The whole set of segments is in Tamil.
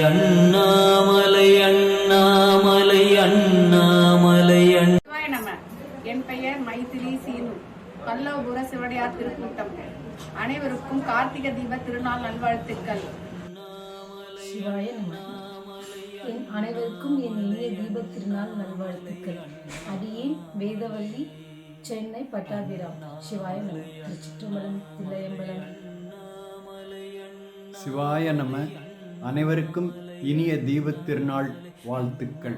அண்ணாமலை அண்ணாமலை அண்ணாமலை அண்ணா சிவாய நம. என் பெயர் மைதிலி சீனு. பல்லவபுர சிவடையார் திருக்கூட்டம். அனைவருக்கும் கார்த்திகை தீப திருநாள் நல்வாழ்த்துக்கள். சிவாய நம. என் அனைவருக்கும் என் இனிய தீபத் திருநாள் நல்வாழ்த்துக்கள். அடியேன் வேதவல்லி சென்னை பட்டாபிராம். சிவாய நம. திருச்சிற்றம்பலம் தில்லையம்பலம். சிவாய நம. அனைவருக்கும் இனிய தீபத் திருநாள் வாழ்த்துக்கள்.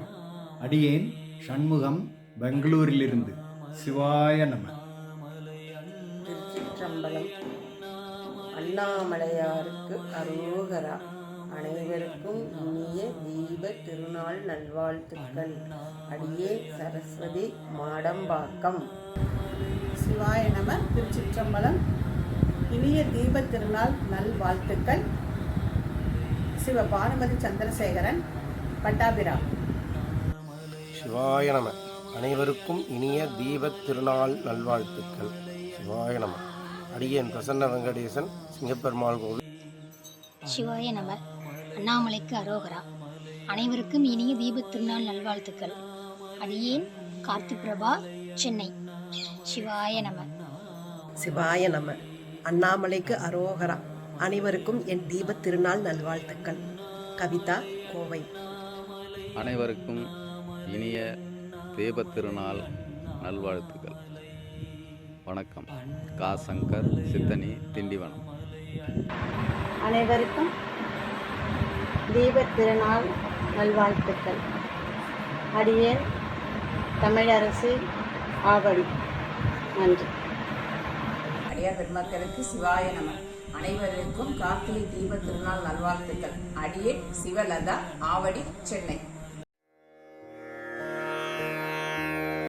அடியேன் சண்முகம் பெங்களூரிலிருந்து. சிவாய நம. திருச்சிற்றம்பலம். அண்ணாமலையாருக்கு அரோகரா. அனைவருக்கும் இனிய தீப திருநாள் நல்வாழ்த்துக்கள். அடியே சரஸ்வதி மாடம்பாக்கம். சிவாய நம. திருச்சிற்றம்பலம். இனிய தீப திருநாள் நல்வாழ்த்துக்கள். சிவ பானுமதி சந்திரசேகரன் பட்டாபிரா. சிவாய நம. அனைவருக்கும் இனிய தீபத் திருநாள் நல்வாழ்த்துக்கள். சிவாய நம. அடியேன் பிரசன்ன வெங்கடேசன் சிங்கப்பெருமாள் கோவில். சிவாய நம. அண்ணாமலைக்கு அரோகரா. அனைவருக்கும் இனிய தீபத் திருநாள் நல்வாழ்த்துக்கள். அடியேன் கார்த்திக் பிரபா சென்னை. சிவாய நம. சிவாய நம. அண்ணாமலைக்கு அரோகரா. அனைவருக்கும் என் தீப திருநாள் நல்வாழ்த்துக்கள். கவிதா கோவை. அனைவருக்கும் இனிய தீபத் திருநாள் நல்வாழ்த்துக்கள். வணக்கம். கா சங்கர் சித்தனி திண்டிவனம். அனைவருக்கும் தீப திருநாள் நல்வாழ்த்துக்கள். அடியேன் தமிழரசு ஆவடி. நன்றி. அடியார் பெருமக்களுக்கு சிவாய நம. அனைவருக்கும் கார்த்திகை தீப திருநாள் நல்வாழ்த்துக்கள். அடியே சிவலதா ஆவடி சென்னை.